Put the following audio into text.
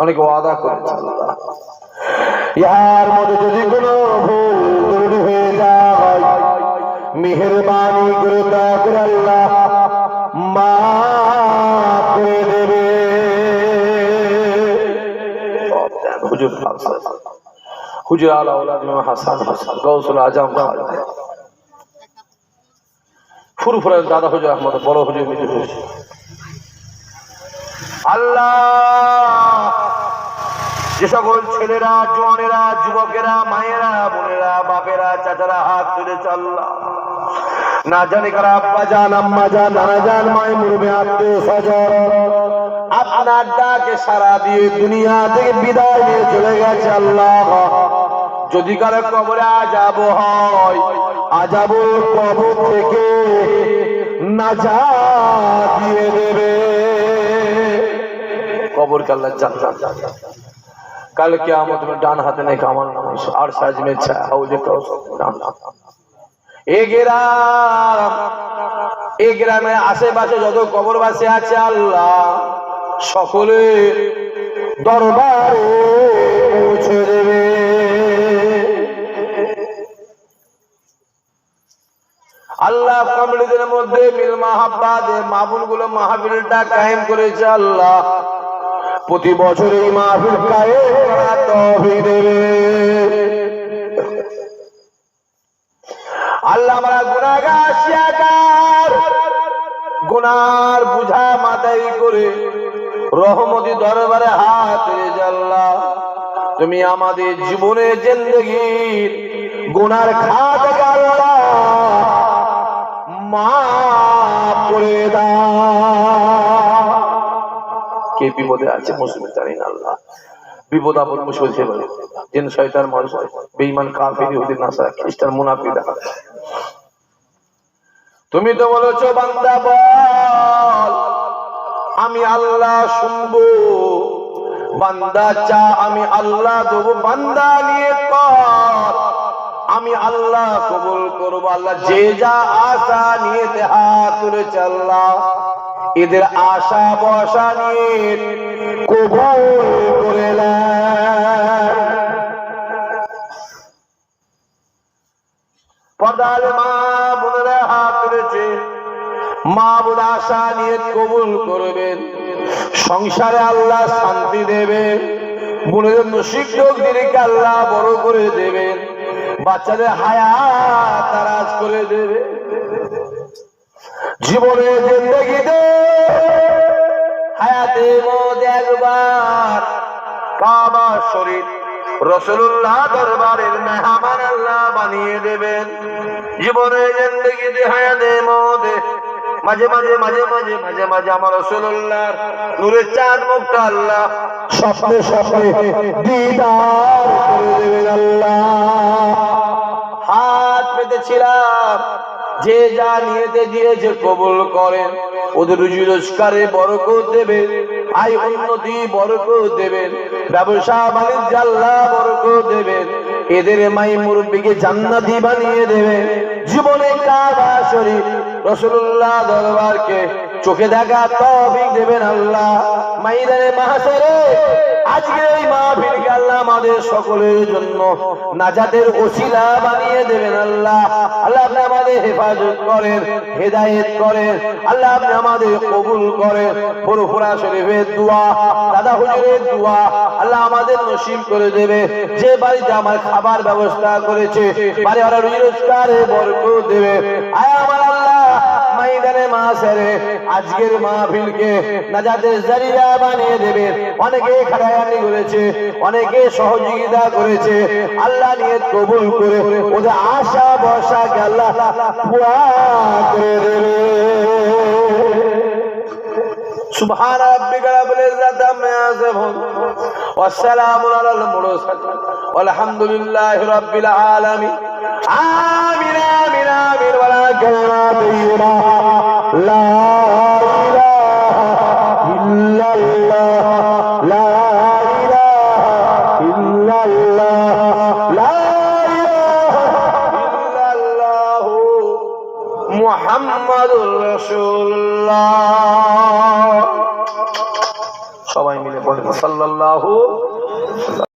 অনেকে ওয়াদা করেছে। ইহার মধ্যে যদি কোনো ভুল হয়ে যায় মেহরবানি করে আল্লাহ আল্লাহ যে সকল ছেলেরা, জোয়ানেরা, যুবকেরা, মায়েরা, বোনেরা, বাপেরা, চাচারা, হাত তুলে আল্লাহ না জানি কারা আব্বা যান আম্মা যান নানা যান মায় মুরবে আত্মীয় স্বজন আপনার ডাকে সারা দিয়ে দুনিয়া থেকে বিদায় নিয়ে চলে গেছে আল্লাহ। যদি কারও কবরে আজাব হয় আজাব কবর থেকে নাজা দিয়ে দেবে। কবর কাল্লা জান্নাত कल क्या मत में डान हाथ नहीं कामल और साज में छा हो जे कहो नाम এ গ্রাম এ গ্রামের আশেপাশে যত কবরবাসী আছে আল্লাহ সকলে দরবারে পৌঁছে দেবে আল্লাহ কমিটিদের মধ্যে মিল মাহাব্বাদ মাহবুল গুলো মাহবিলটা কায়েম করেছে আল্লাহ প্রতি বছর এই মাহফিল আল্লাহ শিয়াকার গুনার বুঝা মাথায় করে রহমতি দরবারে হাত আল্লাহ, তুমি আমাদের জীবনে জিন্দগির গুনার খাত কে বিপদে আছে মুসলিম জানি না আল্লাহ। বিপদ আপদ বলে জিন শয়তান মানুষ বেঈমান, কাফির, ইহুদি, নাসারা, খ্রিস্টান মুনাফিক দেখা তুমি তো বলেছ, বান্দা, বল। আমি আল্লাহ শুনব। বান্দা চা আমি আল্লাহ দেবো, বান্দা নিয়ে কর। আমি আল্লাহ কবুল করব, আল্লাহ যে যা আশা নিয়ে হাত তুলেছে আল্লাহ। এদের আশা বসা নিয়ে পদাল মা বোনেরা হাত তুলেছে মা বোন আশা নিয়ে কবুল করবেন। সংসারে আল্লাহ শান্তি দেবেন। বোনের নসিব দিদিকে আল্লাহ বড় করে দেবেন। বাচ্চাদের হায়া তারাজ করে দেবে জীবনে জিন্দগিতে হায়াতে মদ একবার কাবা শরীর রসুল্লাহ দরবারের মেহমান আল্লাহ বানিয়ে দেবেন। জীবনে জিন্দগিতে হায়াতে মদে মাঝে মাঝে মাঝে মাঝে মাঝে মাঝে আমার রসুল্লাহর নূরের চাঁদ মুখটা আল্লাহ স্বপ্নে স্বপ্নে দিদার যে যা নিয়েতে দিয়েছে কবুল করেন, ওদের রুজি রোজগারে বরকত দেবেন, আয় উন্নতি বরকত দেবেন, ব্যবসা বাণিজ্য আল্লাহ বরকত দেবেন, এদের মাই মুরব্বীকে জান্নাতি বানিয়ে দেবেন। জীবনে কাবা শরীফ রসুল্লাহ দরবারকে চোখে দেখা তবিক দেবেন আল্লাহ। মাইদানে মাহাসারে আজকে এই আল্লাহ আমাদের সকলের জন্য নাজাতের ওসিলা বানিয়ে দেবেন আল্লাহ। আল্লাহ আপনি আমাদের হেফাজত করেন, হেদায়েত করেন, আল্লাহ আপনি আমাদের কবুল করেন। ফুরফুরা শরীফের দোয়া, দাদা হুজুরের দোয়া আল্লাহ আমাদের নসিব করে দেবে। যে বাড়িতে আমার খাবার ব্যবস্থা করেছে বাড়ি ওরা রোজগারে বরকত দেবে। আয় আমার আল্লাহ মাইদানে মাসেরে আজকের মাহফিলকে নাজাতের জারিয়া বানিয়ে দেবে অনেকে খারায়ানি করেছে অনেকে সহযোগিতা করেছে আল্লাহ নিয়ে কবুল করে ওদের আশা বর্ষাকে আল্লাহ পুরা করে দেবে سبحان ربك رب العزة عما يصفون والسلام على المرسلين والحمد لله رب العالمين آمين آمين آمين ولا كلمة طيبة لا إله إلا الله لا إله إلا الله لا إله إلا الله محمد رسول الله সবাই মিলে বলে সাল্লাল্লাহু